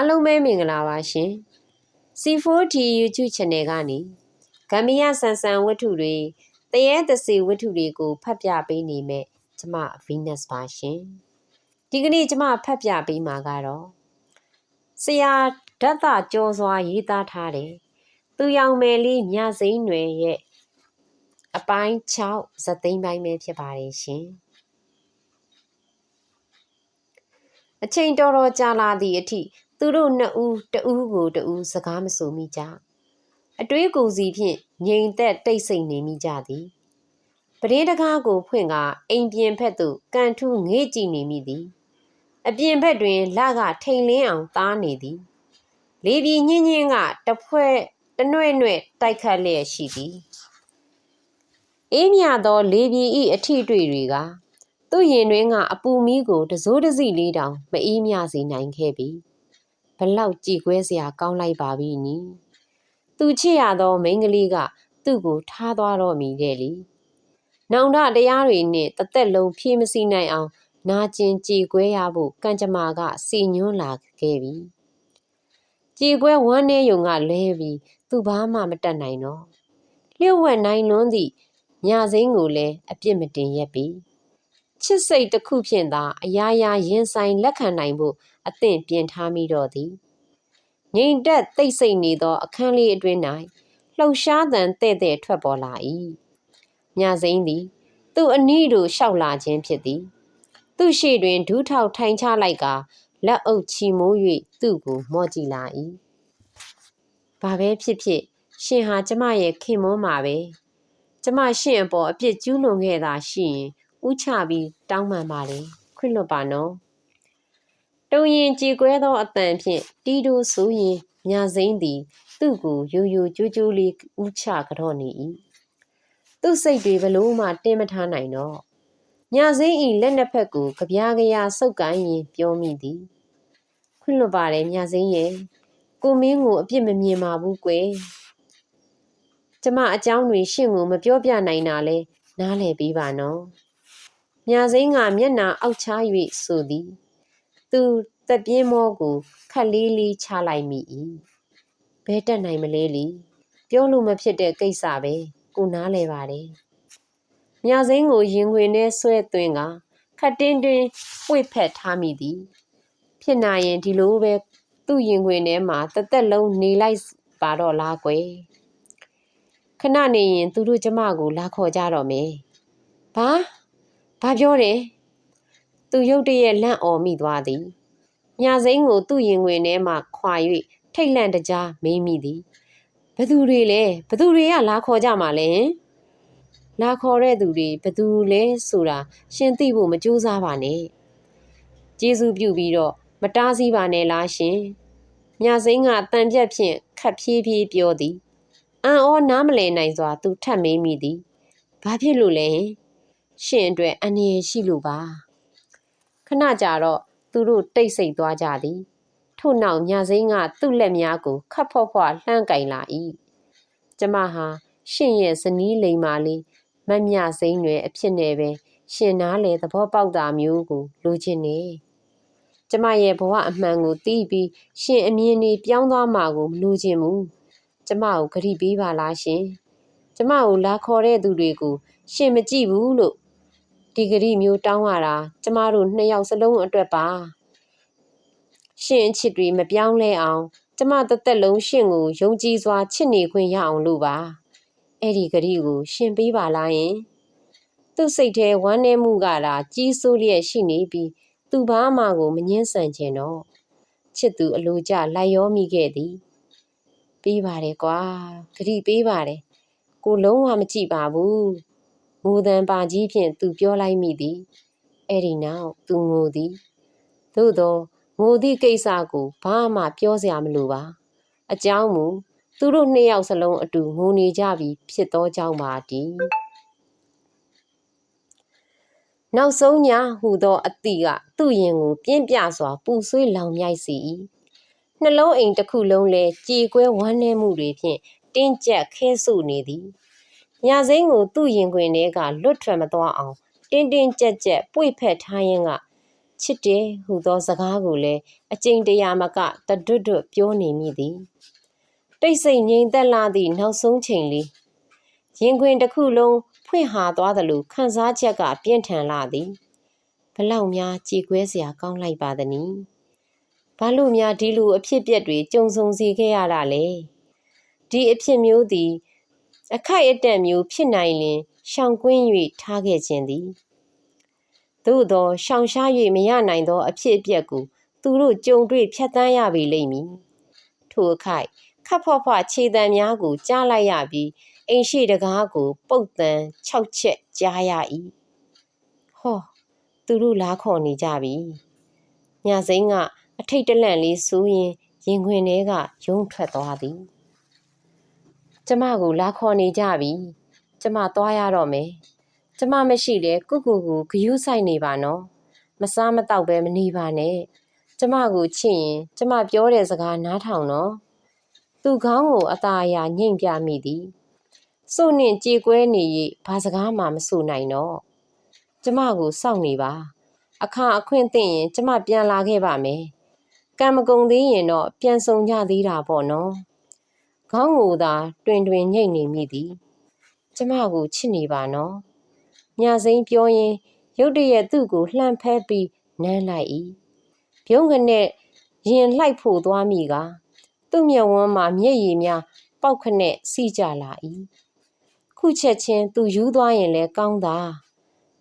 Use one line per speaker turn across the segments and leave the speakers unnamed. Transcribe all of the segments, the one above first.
အားလုံးပဲမင်္ဂလာပါရှင် C4T YouTube Channel ကနေဂမ်ဘီယာဆန်ဆန်ဝတ္ထုတွေတရေတစီဝတ္ထုတွေကိုဖတ်ပြပေးနေမဲ့ကျမ Venus ပါရှင်ဒီကနေ့ကျမဖတ်ပြပေးမှာကတော့ဆရာဓာတ်တာကြောစွာရေးသားထားတယ်သူရောင်မယ်လေးမြစိမ့်တွေရဲ့အပိုင်း6ဇသိမ်းပိုင်းပဲဖြစ်ပါတယ်ရှင်အချိန်တော်တော်ကြာလာသည့်အထိ သူတို့နှစ်ဦးတဦးကိုတဦးစကားမဆိုမိကြအတွေးကိုယ်စီဖြင့်ငြိမ်သက်တိတ်ဆိတ်နေမိကြသည်ပရင်းတကားကိုဖွင့်ကအိမ်ပြင်ဖက်သို့ကန်ထူးငေ့ကြည့်နေမိသည်အပြင်ဘက်တွင်လကထိန်လင်းအောင်သားနေသည်လေပြင်းညင်းညင်းကတဖွဲ့တနှဲ့နှဲ့တိုက်ခတ်လျက်ရှိသည်အေးမြသော လေပြင်းဤအထီတွေ့တွေကသူ့ရင်တွင်ကအပူမီးကိုတစိုးတစီလေးတောင်မအေးမြစေနိုင်ခဲ့ပြီ ဘလောက်ကြည်ကွဲစရာကောင်းလိုက်ပါပြီနီသူချစ်ရသောမိန်းကလေးကသူ့ကိုထားသွားတော့မိတဲ့လေနောင်တတရားတွေနဲ့တသက်လုံးဖြေးမစီနိုင်အောင် နာကျင်ကြည်ကွဲရဖို့ကံကြမ္မာကစီညွှန်းလာခဲ့ပြီကြည်ကွဲဝမ်းနေယုံကလဲပြီးသူဘာမှမတတ်နိုင်တော့လျှို့ဝှက်နိုင်လွန်းသည့်ညစိမ်းကိုလည်းအပြစ်မတင်ရက်ပြီ ချစ်စိတ်တစ်ခုဖြင့်သာအရာရာရင်ဆိုင်လက်ခံနိုင်ဖို့အသင့်ပြင်ထားမိတော့သည်ငိန်တက်တိတ်ဆိတ်နေသော အခန်းလေးအတွင်း၌လှုပ်ရှားသံတဲ့တဲ့ထွက်ပေါ်လာ၏ညစိမ့်သည် သူ့အနီးတို့လျှောက်လာခြင်းဖြစ်သည် သူ့ရှေ့တွင်ဒူးထောက်ထိုင်ချလိုက်ကလက်အုပ်ချီမိုး၍သူ့ကိုမော့ကြည့်လာ၏ဘာပဲဖြစ်ဖြစ်ရှင်ဟာကျမရဲ့ခင်မွန်းမှာပဲကျမရှင်အပေါ်အပြစ်ကျူးလွန်ခဲ့တာရှိရင် ဥချပြီးတောင်းပန်ပါလေခွင့်လွတ်ပါနော်တုံရင်ကြည်ကွဲသောအတန်ဖြင့်တီးတိုးဆိုရင်မြစိမ့်သည် သူ့ကိုယိုယိုကျိုးကျိုးလေးဥချကြော့နေ၏သူ့စိတ်တွေဘလို့မှတင်းမထားနိုင်တော့ညစိမ့်ဤလက်နှစ်ဖက်ကိုကြပြားကြရာဆုပ်ကိုင်းရင်ပြောမိသည်ခွင့်လွတ်ပါတယ်ညစိမ့်ရဲ့ကိုမင်းကိုအပြစ်မမြင်ပါဘူးကွယ်ကျမအကြောင်းတွေရှင့်ကိုမပြောပြနိုင်တာလဲနားလည်ပေးပါနော် မြစိမ့်ကမျက်နာအောက်ချ၍ဆိုသည် သူတက်ပြင်းမောကိုခက်လေးလေးချလိုက်မိ၏ဘဲတက်နိုင်မလဲလီပြောလို့မဖြစ်တဲ့ကိစ္စပဲကိုနားလဲပါတယ်မြစိမ့်ကိုရင်ခွင်ထဲဆွဲသွင်းကခတ်တင်းတွင်ပွေဖက်ထားမိသည် ဖြစ်နိုင်ရင်ဒီလိုပဲသူ့ရင်ခွင်ထဲမှာတသက်လုံးနေလိုက်ပါတော့လားကွယ်ခဏနေရင်သူတို့ကျမကိုလာခေါ်ကြတော့မယ်ဘာ ဘာပြောတယ်သူရုတ်တရက်လန့်အော်မိသွားသည်ညစိမ့်ကိုသူ့ရင်ဝင်ထဲမှခွာ၍ထိတ်လန့်တကြားမေးမိသည်ဘသူတွေလဲဘသူတွေကလာခေါ်ကြမှာလဲလာခေါ်တဲ့သူတွေဘသူလဲဆိုတာရှင်းသိဖို့မကြိုးစားပါနဲ့ကျေးဇူးပြုပြီးတော့မတားဆီးပါနဲ့လားရှင်ညစိမ့်ကတန်ပြက်ဖြင့်ခတ်ဖြည်းဖြည်းပြောသည်အံ့ဩနားမလည်နိုင်စွာသူထပ်မေးမိသည်ဘာဖြစ်လို့လဲ ရှင်အတွက်အန္တရာယ်ရှိလို့ပါခဏကြာတော့သူတို့တိတ်ဆိတ်သွားကြသည်ထို့နောက်ညစိမ့်ကသူ့လက်များကိုခတ်ဖော့ဖော့လှမ်းကင်လာ၏ကျမဟာရှင်ရဲ့ဇနီးလိမ်မာလေးမတ်မြစိမ့်တွေအဖြစ်နဲ့ပဲရှင်နားလေသဘောပေါက်တာမျိုးကိုလိုချင်နေကျမရဲ့ဘဝအမှန်ကိုသိပြီးရှင်အမြင်နေပြောင်းသွားမှာကိုမလိုချင်ဘူးကျမကိုဂရိပေးပါလားရှင်ကျမကိုလာခေါ်တဲ့သူတွေကိုရှင်မကြည့်ဘူးလို့ ဒီဂရီမျိုးတောင်းရတာကျမတို့နှစ်ယောက်စလုံးအတွက်ပါရှင်အချစ်တွေမပြောင်းလဲအောင် ကျမတသက်လုံးရှင်ကိုယုံကြည်စွာချစ်နေခွင့်ရအောင်လို့ပါအဲ့ဒီဂရီကို ရှင်ပေးပါလားယင်သူ့စိတ်ထဲဝမ်းနည်းမှုကသာကြီးစိုးလျက်ရှိနေပြီးသူဘာမှကိုမငင်းဆန်ခြင်းတော့ချစ်သူအလိုကျလိုက်ရောမိခဲ့သည်ပေးပါတယ်ကွာဂရီပေးပါတယ်ကိုလုံးဝမကြည့်ပါဘူး ငိုတန်ပါကြီးဖြင့်သူပြောလိုက်မိသည်အဲ့ဒီနောက်သူငိုသည်သို့သောငိုသည့်ကိစ္စကိုဘာမှပြောစရာမလိုပါအကြောင်းမူသူတို့နှစ်ယောက်စလုံးအတူငိုနေကြပြီဖြစ်သောကြောင့်ပါတည်းနောက်ဆုံးညဟူသောအတိကသူ့ရင်ကိုပြင်းပြစွာ ပူဆွေးလောင်မြိုက်စေ၏နှလုံးအိမ်တစ်ခုလုံးလဲကြေကွဲဝမ်းနည်းမှုတွေဖြင့်တင်းကျပ်ခဲဆုနေသည် ညစိမ့်ကိုသူ့ရင်ခွင်ထဲကလွတ်ထွက်မသွားအောင်တင်းတင်းကြပ်ကြပ်ပွေဖက်ထားရင်းကချစ်တယ်ဟူသောစကားကိုလည်းအကျင့်တရာမကတတွတ်တွတ်ပြောနေမိသည်တိတ်ဆိတ်ငြိမ်သက်လာသည့်နောက်ဆုံးချိန်လေးရင်ခွင်တစ်ခုလုံးဖွင့်ဟာသွားသလိုခံစားချက်ကပြင်းထန်လာသည်ဘလောက်များကြေကွဲစရာကောင်းလိုက်ပါသနည်းဘာလို့များဒီလိုအဖြစ်ပြက်တွေကြုံဆုံစေခဲ့ရတာလဲဒီအဖြစ်မျိုးသည် အခိုက်အတန့်မျိုးဖြစ်နိုင်လင်ရှောင်ကွင်း၍ထားခဲ့ခြင်းသည်သို့သောရှောင်ရှား၍မရနိုင်သော အဖြစ်အပျက်ကိုသူတို့ကြုံတွေ့ဖြတ်တန်းရပေလိမ့်မည်ထိုအခိုက်ခပ်ဖွားဖွားခြေတံများကိုကြားလိုက်ရပြီးအိမ်ရှိတကားကို ပုတ်တန်၆ချက်ကြားရ၏ဟောသူတို့လားခေါ်နေကြပြီညစိမ့်ကအထိတ်တလန့်လေးစူးရင်ရင်ခွင်ထဲကရုံးထွက်သွားသည် ကျမကိုလာခေါ်နေကြပြီကျမသွားရတော့မယ်ကျမမရှိလေကုကုကိုဂယုဆိုင်နေပါနော်မစားမတော့ပဲမနေပါနဲ့ကျမကိုချစ်ရင်ကျမပြောတဲ့စကားနားထောင်နော်သူခေါင်းကိုအသာအရာညှိမ့်ပြမိသည်စုနှင့်ကြေကွဲနေ၍ဘာစကားမှမဆိုနိုင်တော့ကျမကိုစောင့်နေပါအခါအခွင့်သိရင်ကျမပြန်လာခဲ့ပါမယ်ကံမကုံသေးရင်တော့ပြန်ဆောင်ကြသေးတာပေါ့နော် ခေါင်းကိုသာတွင်တွင်ညိတ်နေမိသည်ကျမကိုချစ်နေပါနော်ညစိမ့်ပြောရင်ရုတ်တရက်သူ့ကိုလှမ်းဖဲပြီးနမ်းလိုက်၏ပြုံးကနဲ့ရင်လှိုက်ဖို့သွားမိကသူ့မျက်ဝန်းမှာမျက်ရည်များပေါက်ခနဲ့စီးကြလာ၏ခုချက်ချင်းသူယူသွားရင်လည်းကောင်းတာ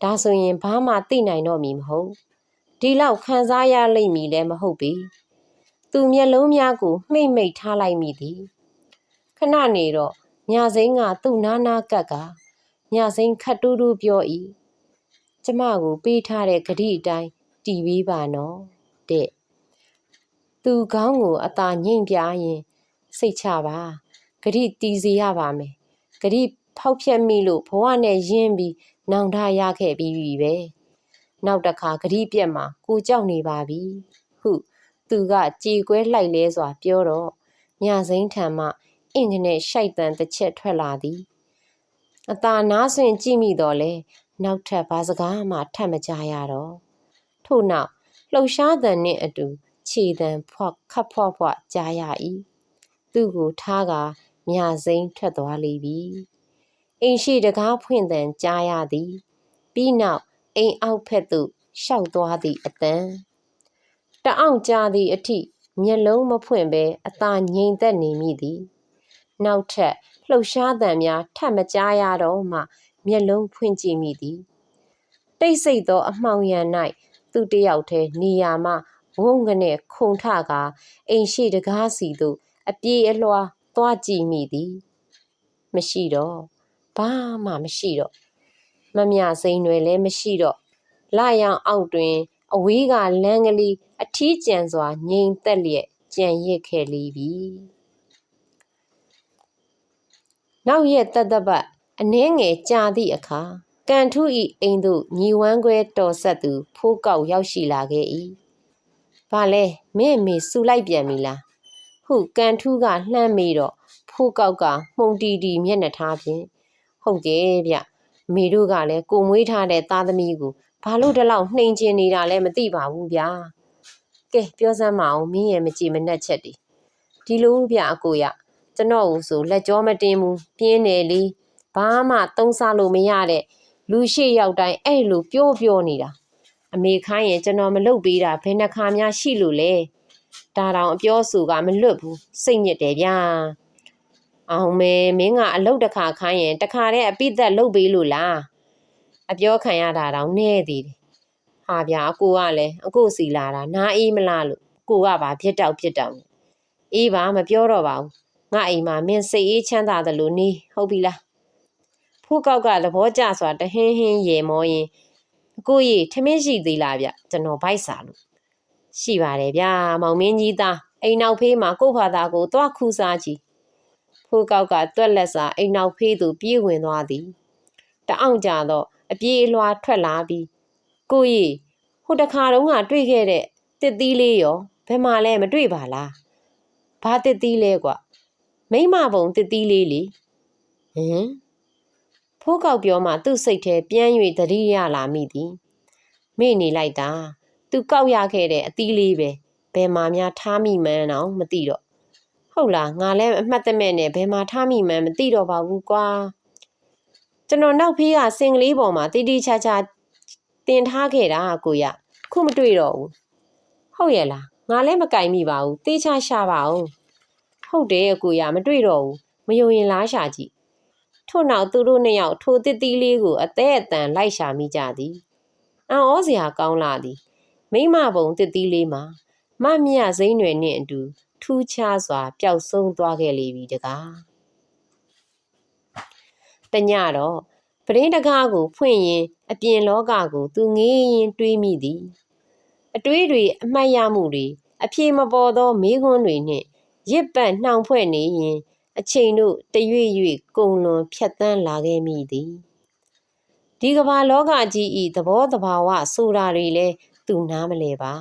ဒါဆိုရင်ဘာမှသိနိုင်တော့မည်မဟုတ်ဒီလောက်ခံစားရလိမ့်မည်လည်းမဟုတ်ပေသူမျက်လုံးများကိုမှိတ်မိတ်ထားလိုက်မိသည် ခဏနေတော့ညစိမ့်ကသူ့နားနာကပ်ကညစိမ့်ခတ်တူးတူးပြော၏ကျမကိုပေးထားတဲ့ဂတိအတိုင်းတီးပေးပါနော်တဲ့သူကောင်းကိုအသာညိမ့်ပြရင် စိတ်ချပါဂတိတီးစီရပါမယ်ဂတိဖောက်ဖြက်မိလို့ဘဝနဲ့ရင်းပြီးနောင်တရခဲ့ပြီးပြီပဲနောက်တစ်ခါဂတိပြက်မှာကိုကြောက်နေပါပြီဟု သူကကြေကွဲလိုက်လဲစွာပြောတော့ညစိမ့်ထံမှ အင်ဂျင်နဲ့ရှိုက်တန်တစ်ချက်ထွက်လာသည်အသာနားဆွင့်ကြည့်မိတော့လေနောက်ထပ်ဘာစကားမှထပ်မကြရတော့ထို့နောက်လှုပ်ရှားသံနှင့်အတူခြေတံဖွက်ခတ်ဖွက်ဖွက်ကြားရ၏သူ့ကိုထားကမြစိမ့်ထွက်သွားလေပြီအိမ်ရှိတကားဖွင့်တန်ကြားရသည် ပြီးနောက်အိမ်အောက်ဖက်သို့ရှောက်သွားသည့်အတန်တအောင်ကြာသည့်အထိမျက်လုံးမဖွင့်ဘဲအသာငြိမ်သက်နေမိသည် နောက်ထပ်လှုပ်ရှားသံများထပ်မကြားရတော့မှမျက်လုံးဖွင့်ကြည့်မိသည်တိတ်ဆိတ်သောအမှောင်ရံ၌သူတယောက်တည်းနေရာမှဝုန်းကနေခုန်ထကာအိမ်ရှိတကားစီသို့အပြေးအလွှာသွားကြည့်မိသည် မရှိတော့ဘာမှမရှိတော့မမြစိန်တွေလည်းမရှိတော့လာရောင်အောက်တွင် အဝေးကလမ်းကလေးအထီးကျန်စွာငြိမ်သက်လျက်ကြံရစ်ခဲ့လေပြီ နောက်ရက်တသက်ပတ်အနှဲငယ်ကြာသည့်အခါကန်ထူးဤအိမ်သို့ညီဝမ်းခွဲတော်ဆက်သူ ဖိုးကောက်ရောက်ရှိလာခဲ့၏။ဘာလဲမင်းမေစူလိုက်ပြန်ပြီလား။ဟုကန်ထူးကလှမ်းမေးတော့ဖိုးကောက်ကမှုန်တီတီမျက်နှာထားဖြင့်ဟုတ်ကဲ့ဗျ။မေတို့ကလည်းကိုမွေးထားတဲ့သားသမီးကိုဘာလို့ဒီလောက်နှိမ်ချင်နေတာလဲမသိပါဘူးဗျာ။ကဲပြောစမ်းမအောင်မင်းရဲ့မကြည်မနှက်ချက်တွေဒီလိုဗျအကိုရ ကျွန်တော်ဦးဆိုလက်ကြောမတင်ဘူးပြင်းတယ်လေဘာမှသုံးစားလို့မရတဲ့လူရှိရောက်တိုင်းအဲ့လိုပြောပြောနေတာအမေခိုင်းရင်ကျွန်တော်မလုပ်ပေးတာဘယ်နှခါများရှိလို့လဲဒါတောင်အပြောဆိုကမလွတ်ဘူးစိတ်ညစ်တယ်ဗျာအောင်မဲမင်းကအလုတ်တစ်ခါခိုင်းရင်တစ်ခါတည်းအပိသက်လုပ်ပေးလို့လားအပြောခံရတာတောင်နည်းသေးတယ်ဟာဗျာအကိုကလည်းအကိုစီလာတာနားအေးမလားလို့ကိုကပါဖြစ်တောက်ဖြစ်တောက်အေးပါမပြောတော့ပါဘူး ငါအိမ်မှာမင်းစိတ်အေးချမ်းသာတယ်လို့နေဟုတ်ပြီလားဖိုးကောက်ကသဘောကျစွာတဟင်းဟင်းရေမောရင်အကိုကြီးထမင်းရှိသေးလားဗျကျွန်တော်ဗိုက်စာလို့ရှိပါတယ်ဗျာမောင်မင်းကြီးသားအိမ်နောက်ဖေးမှာကို့ဖာသားကိုသွားခူးစားကြည့်ဖိုးကောက်ကတွက်လက်စာအိမ်နောက်ဖေးသို့ပြေးဝင်သွားသည်တအောင်ကြတော့အပြေးအလွှာထွက်လာပြီးကိုကြီးဟိုတခါတုန်းကတွေ့ခဲ့တဲ့တစ်သီးလေးရောဘယ်မှာလဲမတွေ့ပါလားဘာတစ်သီးလဲကွ မိမဘုံတစ်သီးလေးလေဟင်ဖိုးကောက်ပြောမှသူ့စိတ်ထဲပြန်၍သတိရလာမိသည်မေ့နေလိုက်တာသူကောက်ရခဲ့တဲ့အသီးလေးပဲဘယ်မှာများထားမိမှန်းတော့မသိတော့ဟုတ်လားငါလည်းအမှတ်တမဲ့နဲ့ဘယ်မှာထားမိမှန်းမသိတော့ပါဘူးကွာကျွန်တော်နောက်ဖေးကစင်ကလေးပေါ်မှာတီတီချာချာတင်ထားခဲ့တာကိုရခုမတွေ့တော့ဘူးဟုတ်ရဲ့လားငါလည်းမကင်မိပါဘူးတေးချရှာပါဦး ဟုတ်တယ်အကိုရမတွေ့တော့ဘူးမယုံရင်လားရှာကြည့်ထို့နောက်သူတို့နှစ်ယောက်ထိုတစ်တီးလေးကိုအသေးအတန်လိုက်ရှာမိကြသည်အံ့ဩစရာကောင်းလာသည်မိမဘုံတစ်တီးလေးမှာမမြစိမ့်တွေနှင့်အတူထူးခြားစွာ ပျောက်ဆုံးသွားခဲ့လေပြီတကားတညတော့ပရင်းတကားကို ဖွင့်ရင် အပြင်လောကကို သူငေးရင်တွေးမိသည် အတွေးတွေအမှတ်ရမှုတွေအပြေမပေါ်သောမေးခွန်းတွေနှင့် ရစ်ပတ်နှောင်ဖွဲ့နေရင် အချိန်တို့တရွေ့ရွေ့ကုံလွန်ဖြတ်တန်းလာခဲ့မိသည်ဒီကမ္ဘာလောကကြီးဤသဘောတဘာဝဆိုတာတွေလဲသူနားမလဲပါ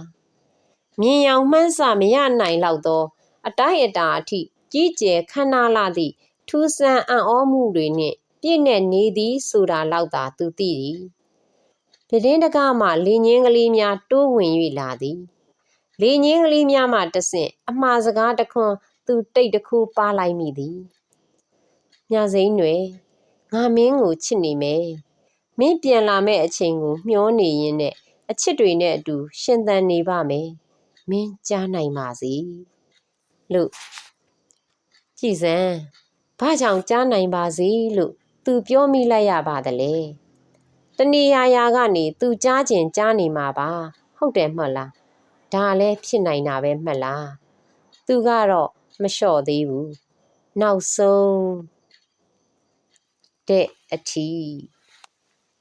မြင်ရောင်မှန်းဆမရနိုင်လောက်သော အတိုင်းအတာအထိကြီးကျယ်ခမ်းနားလာသည့်ထူးဆန်းအံ့ဩမှုတွေနှင့်ပြည့်နှက်နေသည်ဆိုတာလောက်သာသူသိသည်ပြတင်းတကားမှလေငင်းကလေးများတိုးဝင်၍လာသည် လေငင်းကလေးများမှတဆင့်အမှားစကားတခွန်းသူတိတ်တခုပါလိုက်မိသည်ညစိမ့်တွေငါမင်းကိုချစ်နေမယ်မင်းပြန်လာမဲ့အချိန်ကိုမျှောနေရင်းနဲ့အချစ်တွေနဲ့အတူရှင်သန်နေပါမယ်မင်းကြားနိုင်ပါစေလို့ကြည်စံဘာကြောင့်ကြားနိုင်ပါစေလို့သူပြောမိလိုက်ရပါသလဲတနေရာရာကနေသူကြားကျင်ကြားနေမှာပါ ဟုတ်တယ်မှတ်လား ဒါလည်းဖြစ်နိုင်တာပဲမှတ်လားသူကတော့မလျှော့သေးဘူးနောက်ဆုံးတဲ့အထီ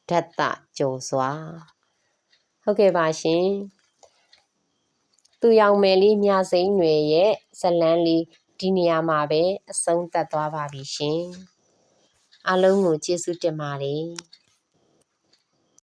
ဓာတ်တကြော်စွာဟုတ်ကဲ့ပါရှင်သူရောင်မယ်လေးမြစိမ့်တွေရဲ့ဇလန်းလေးဒီနေရာမှာပဲအဆုံးသတ်သွားပါပြီရှင်အားလုံးကိုကျေးဇူးတင်ပါတယ်